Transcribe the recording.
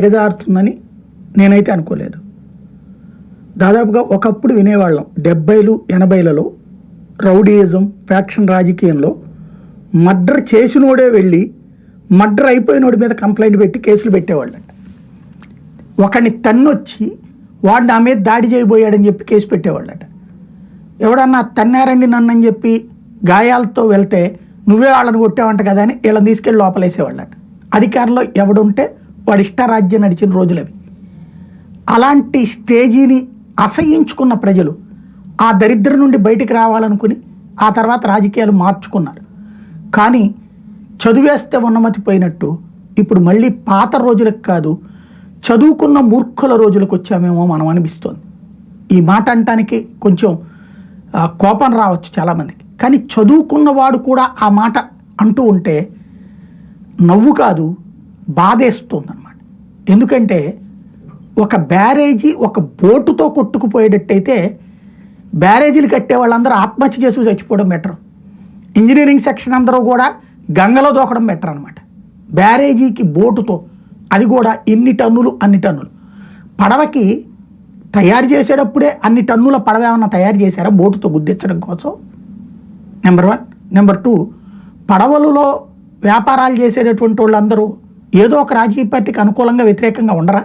ఎగజారుతుందని నేనైతే అనుకోలేదు. దాదాపుగా ఒకప్పుడు వినేవాళ్ళం డెబ్బైలు ఎనభైలలో రౌడీయిజం ఫ్యాక్షన్ రాజకీయంలో మర్డర్ చేసినోడే వెళ్ళి మర్డర్ అయిపోయినోడి మీద కంప్లైంట్ పెట్టి కేసులు పెట్టేవాళ్ళంట. ఒకడిని తన్నొచ్చి వాడు నా మీద దాడి చేయబోయాడని చెప్పి కేసు పెట్టేవాళ్ళట. ఎవడన్నా తన్నారండి నన్ను అని చెప్పి గాయాలతో వెళ్తే నువ్వే వాళ్ళని కొట్టావంట కదా అని వీళ్ళని తీసుకెళ్ళి లోపలేసేవాళ్ళట. అధికారంలో ఎవడుంటే వాడి ఇష్టరాజ్యం నడిచిన రోజులవి అలాంటి స్టేజీని అసహించుకున్న ప్రజలు ఆ దరిద్రం నుండి బయటికి రావాలనుకుని ఆ తర్వాత రాజకీయాలు మార్చుకున్నారు. కానీ చదివేస్తే ఉన్నమతి పోయినట్టు ఇప్పుడు మళ్ళీ పాత రోజులకు కాదు చదువుకున్న మూర్ఖుల రోజులకు వచ్చామేమో మనం అనిపిస్తోంది. ఈ మాట అంటానికి కొంచెం కోపం రావచ్చు చాలామందికి. కానీ చదువుకున్నవాడు కూడా ఆ మాట అంటూ ఉంటే నవ్వు కాదు బాధేస్తుంది అనమాట ఎందుకంటే ఒక బ్యారేజీ ఒక బోటుతో కొట్టుకుపోయేటట్టయితే బ్యారేజీలు కట్టే వాళ్ళందరూ ఆత్మహత్య చేసి చచ్చిపోవడం బెటర్. ఇంజనీరింగ్ సెక్షన్ అందరూ కూడా గంగలో దూకడం బెటర్ అనమాట బ్యారేజీకి బోటుతో అది కూడా ఇన్ని టన్నులు అన్ని టన్నులు. పడవకి తయారు చేసేటప్పుడే అన్ని టన్నుల పడవ ఏమన్నా తయారు చేశారా? బోటుతో గుద్దించడం కోసం. నెంబర్ వన్ నెంబర్ టూ పడవలలో వ్యాపారాలు చేసేటటువంటి వాళ్ళందరూ ఏదో ఒక రాజకీయ పార్టీకి అనుకూలంగా వ్యతిరేకంగా ఉండరా?